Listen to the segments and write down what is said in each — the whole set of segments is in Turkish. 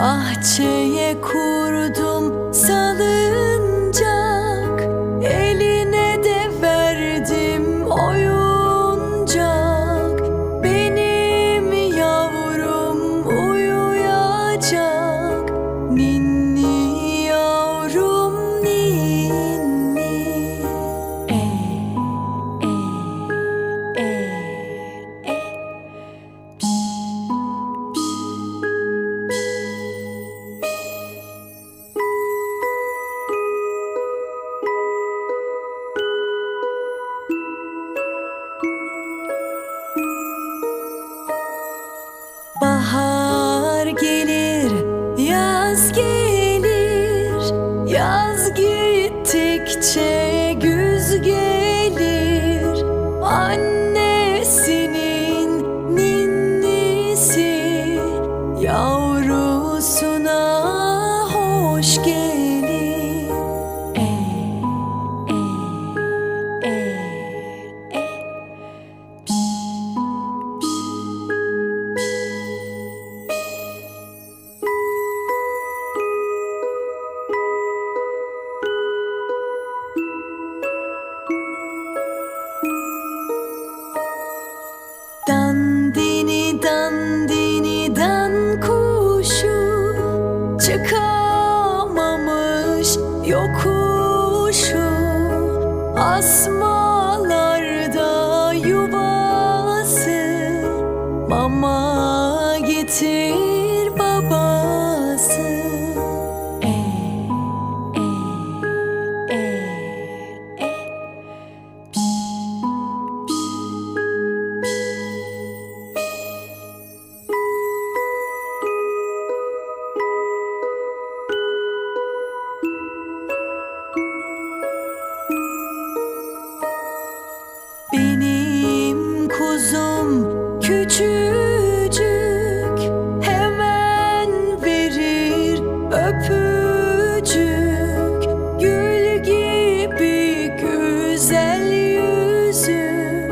Bahçeye kurdum sen Yaz gittikçe kuşu asmalarda yuvası. Mama getir babası. Küçücük hemen verir öpücük. Gül gibi güzel yüzü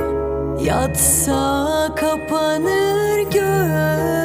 Yatsa kapanır göz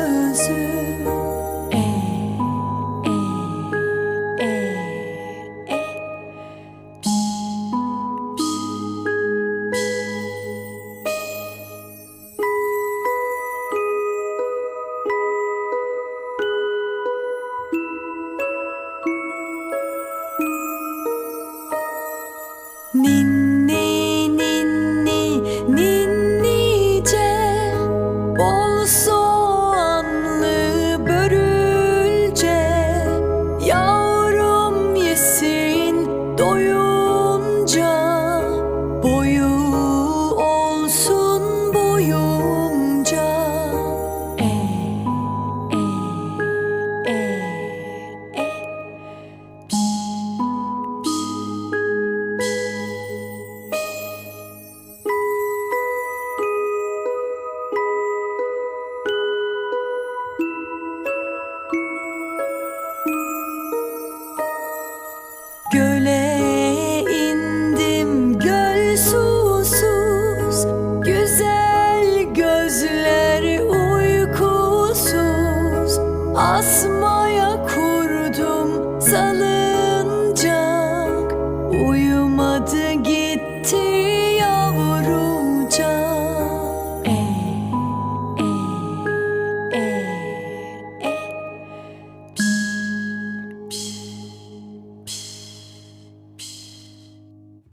Asma